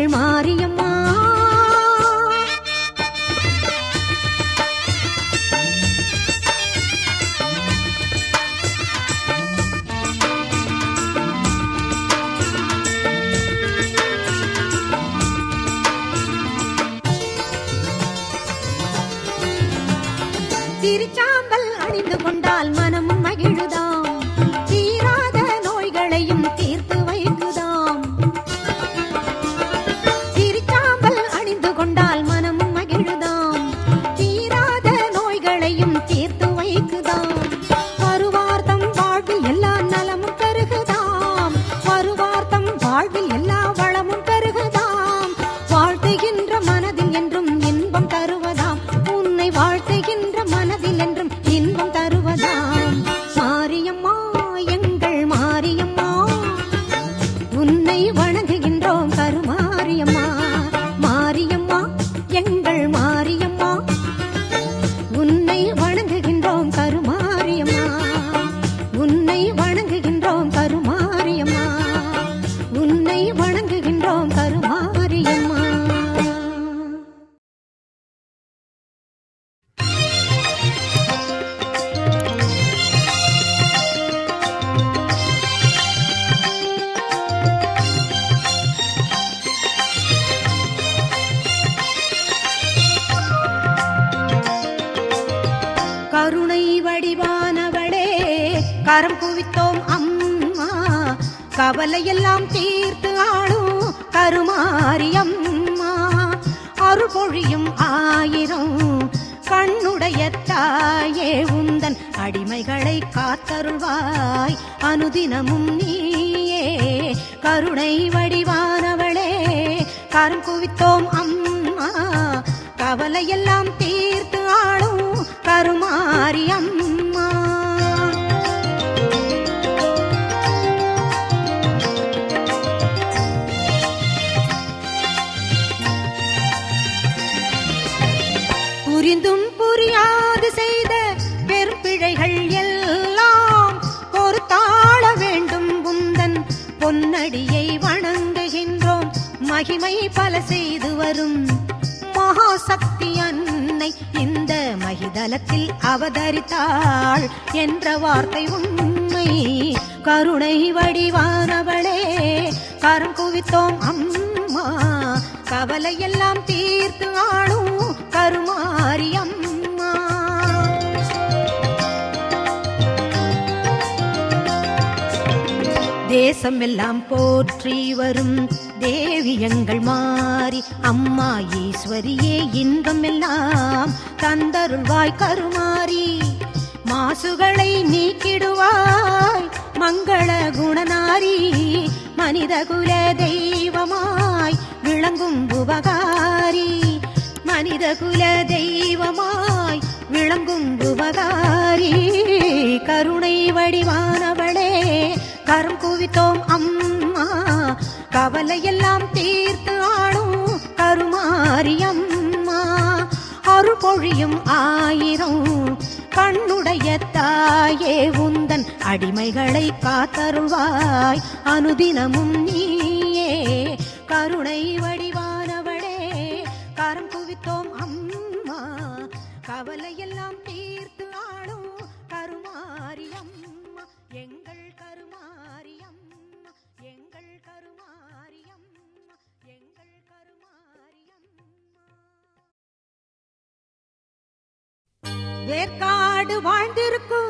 எங்கள் மாரியம்மா திருச்சாம்பல் அணிந்து கொண்டால் மன கரம் குவித்தோம் அம்மா. கவலையெல்லாம் தீர்த்து ஆளும் கருமாரியம்மா அருள் பொழியும் ஆயிரம் கண்ணுடைய தாயே உந்தன் அடிமைகளை காத்தருள்வாய். அனுதினமும் நீயே கருணை வடிவானவளே. கரம் குவித்தோம் அம்மா. கவலையெல்லாம் தீர்த்து ஆளும் கருமாரியம்மா புரிந்தும் புரியாது செய்த பெரும்பிழைகள் எல்லாம் ஒரு தாழ வேண்டும் புந்தன் பொன்னடியை வணங்குகின்றோம். மகிமை பல செய்து வரும் மகாசக்தி அன்னை இந்த மகிதலத்தில் அவதரித்தாள் என்ற வார்த்தை உண்மை. கருணை வடிவானவளே கரம் குவித்தோம் அம்மா. கவலையெல்லாம் தீர்த்து ஆளும் கருமாரியம் தேசம் எல்லாம் போற்றி வரும் தேவியங்கள் மாறி அம்மா ஈஸ்வரியே இன்பம் எல்லாம் தந்தருள்வாய் கருமாறி. மாசுகளை நீக்கிடுவாய் மங்கள குணநாரி மனித குல தெய்வமாய். விள விளங்கும் உபகாரி மனித குல தெய்வமாய் விளங்கும் உபகாரி. கருணை வடிவானவளே கரம் குவித்தோம் அம்மா. கவலையெல்லாம் தீர்த்து ஆளும் கருமாரி அம்மா. அருள் பொழியும் ஆயிரம் கண்ணுடைய தாயே உந்தன் அடிமைகளை காத்தருள்வாய். அனுதினமும் நீ கருணை வடிவானவளே. கரம் குவித்தோம் அம்மா. கவலையெல்லாம் தீர்த்து ஆளும் கருமாரியம் எங்கள் கருமாரியம் எங்கள் கருமாரியம் எங்கள் கருமாரியம் அம்மா. வாழ்ந்திருக்கும்